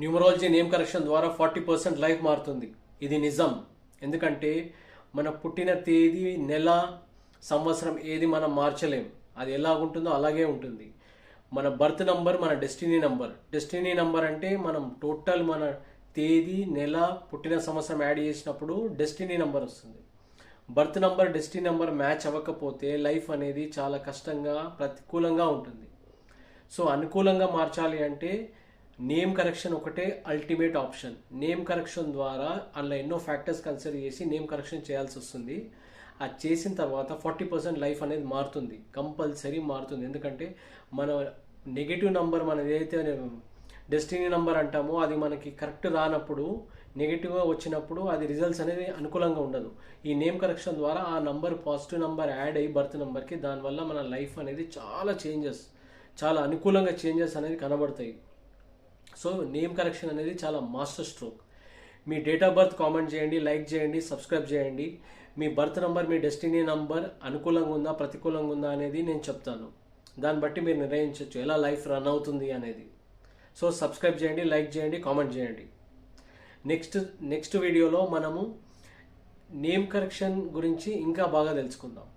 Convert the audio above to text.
Numerology name correction ద్వారా forty percent life మారుతుంది. ఇది నిజం. ఎందుకంటే మన పుట్టిన తేదీ నెల సంవత్సరం ఏది మనం మార్చలేం. అది ఎలా ఉంటుందో అలాగే ఉంటుంది. మన బర్త్ నంబర్ మన డెస్టినీ నంబర్. డెస్టినీ నంబర్ అంటే మనం టోటల్ మన తేదీ నెల పుట్టిన సంవత్సరం యాడ్ చేసినప్పుడు డెస్టినీ నంబర్ వస్తుంది. Birth number destiny number match అవ్వకపోతే లైఫ్ అనేది చాలా కష్టంగా ప్రతికూలంగా ఉంటుంది. సో అనుకూలంగా మార్చాలి అంటే నేమ్ కరెక్షన్ ఒకటే అల్టిమేట్ ఆప్షన్ నేమ్ కరెక్షన్ ద్వారా అందులో ఎన్నో ఫ్యాక్టర్స్ కన్సిడర్ చేసి నేమ్ కరెక్షన్ చేయాల్సి వస్తుంది. అది చేసిన తర్వాత ఫార్టీ పర్సెంట్ లైఫ్ అనేది మారుతుంది. కంపల్సరీ మారుతుంది. ఎందుకంటే మన నెగిటివ్ నంబర్ మనం ఏదైతే డెస్టినీ నంబర్ అంటామో అది మనకి కరెక్ట్ రానప్పుడు నెగిటివ్గా వచ్చినప్పుడు అది రిజల్ట్స్ అనేది అనుకూలంగా ఉండదు. ఈ నేమ్ కరెక్షన్ ద్వారా ఆ నంబర్ పాజిటివ్ నంబర్ యాడ్ అయ్యి బర్త్ నెంబర్కి దానివల్ల మన లైఫ్ అనేది చాలా చేంజెస్ చాలా అనుకూలంగా చేంజెస్ అనేది కనబడతాయి. సో నేమ్ కరెక్షన్ అనేది చాలా మాస్టర్ స్ట్రోక్. మీ డేట్ ఆఫ్ బర్త్ కామెంట్ చేయండి లైక్ చేయండి సబ్స్క్రైబ్ చేయండి. మీ బర్త్ నంబర్ మీ డెస్టినీ నంబర్ అనుకూలంగా ఉందా ప్రతికూలంగా ఉందా అనేది నేను చెప్తాను. దాన్ని బట్టి మీరు నిర్ణయించవచ్చు ఎలా లైఫ్ రన్ అవుతుంది అనేది. సో సబ్స్క్రైబ్ చేయండి లైక్ చేయండి కామెంట్ చేయండి. నెక్స్ట్ నెక్స్ట్ వీడియోలో మనము నేమ్ కరెక్షన్ గురించి ఇంకా బాగా తెలుసుకుందాం.